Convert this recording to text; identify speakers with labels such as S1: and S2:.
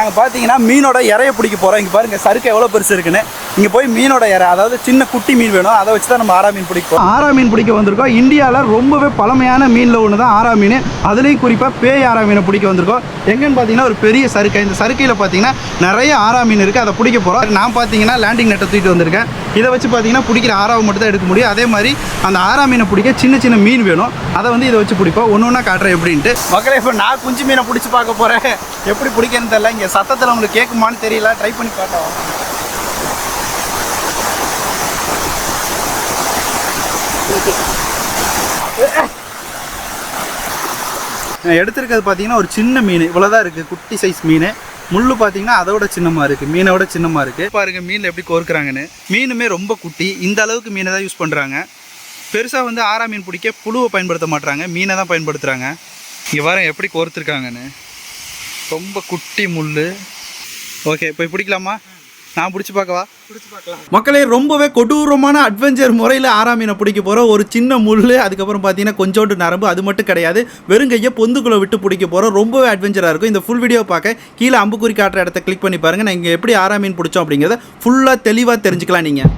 S1: நாங்கள் பார்த்தீங்கன்னா மீனோட இறைய பிடிக்க போகிறோம் இங்கே பாருங்க சறுக்கு எவ்வளோ பெருசு இருக்குன்னு. இங்கே போய் மீனோட இறை அதாவது சின்ன குட்டி மீன் வேணும். அதை வச்சு தான் நம்ம ஆரா மீன் பிடிப்போம். ஆரா மீன் பிடிக்க வந்திருக்கோம். இந்தியாவில் ரொம்பவே பழமையான மீனில் ஒன்று தான் ஆரா மீன். அதுலேயும் குறிப்பாக பேய் ஆரா மீனை பிடிக்க வந்திருக்கோம். எங்கன்னு பார்த்தீங்கன்னா ஒரு பெரிய சறுக்கை. இந்த சறுக்கையில் பார்த்தீங்கன்னா நிறைய ஆரா மீன் இருக்குது அதை பிடிக்க போகிறோம் நான் பார்த்தீங்கன்னா லேண்டிங் நெட்டை தூக்கிட்டு வந்திருக்கேன். இதை வச்சு பார்த்தீங்கன்னா பிடிக்கிற ஆறாவை மட்டும் தான் எடுக்க முடியும். அதே மாதிரி அந்த ஆரா மீனை பிடிக்க சின்ன சின்ன மீன் வேணும். அதை வந்து இதை வச்சு பிடிப்போம். ஒன்று ஒன்றா காட்டுறேன் எப்படின்ட்டு. மக்களே இப்போ நான் குஞ்சு மீனை பிடிச்சி பார்க்க போகிறேன் எப்படி பிடிக்கன்னு தெரியல. இங்கே சத்தத்தில் உங்களுக்கு கேட்குமான்னு தெரியல. ட்ரை பண்ணி நான் எடுத்திருக்கிறது பார்த்தீங்கன்னா ஒரு சின்ன மீன். இவ்வளோதான் இருக்குது குட்டி சைஸ் மீன். முள்ளு பார்த்தீங்கன்னா அதோட சின்னமாக இருக்குது மீனோட சின்னமாக இருக்குது பாருங்க மீனில் எப்படி கோர்க்குறாங்கன்னு. மீனுமே ரொம்ப குட்டி. இந்த அளவுக்கு மீனை தான் யூஸ் பண்ணுறாங்க பெருசாக வந்து ஆறா மீன் பிடிக்க புழுவை பயன்படுத்த மாட்றாங்க. மீனை தான் பயன்படுத்துகிறாங்க இங்கே பாருங்க எப்படி கோர்த்துருக்காங்கன்னு. ரொம்ப குட்டி முள் ஓகே போய் பிடிக்கலாமா? நான் பிடிச்சி பார்க்கவா மக்களே ரொம்பவே கொடூரமான அட்வென்ச்சர் முறையில் ஆறாமீனை பிடிக்க போகிற ஒரு சின்ன முள் அதுக்கப்புறம் பார்த்தீங்கன்னா கொஞ்சோண்டு நரம்பு அது மட்டும் கிடையாது. வெறும் கையை பொந்துக்குள்ளே விட்டு பிடிக்க போகிறோம் ரொம்பவே அட்வென்ச்சராக இருக்கும். இந்த ஃபுல் வீடியோ பார்க்க கீழே அம்புக்குறி காட்டுற இடத்த கிளிக் பண்ணி பாருங்கள் நான் இங்கே எப்படி ஆறாமீன் பிடிச்சோம் அப்படிங்கிறத ஃபுல்லாக தெளிவாக தெரிஞ்சுக்கலாம் நீங்கள்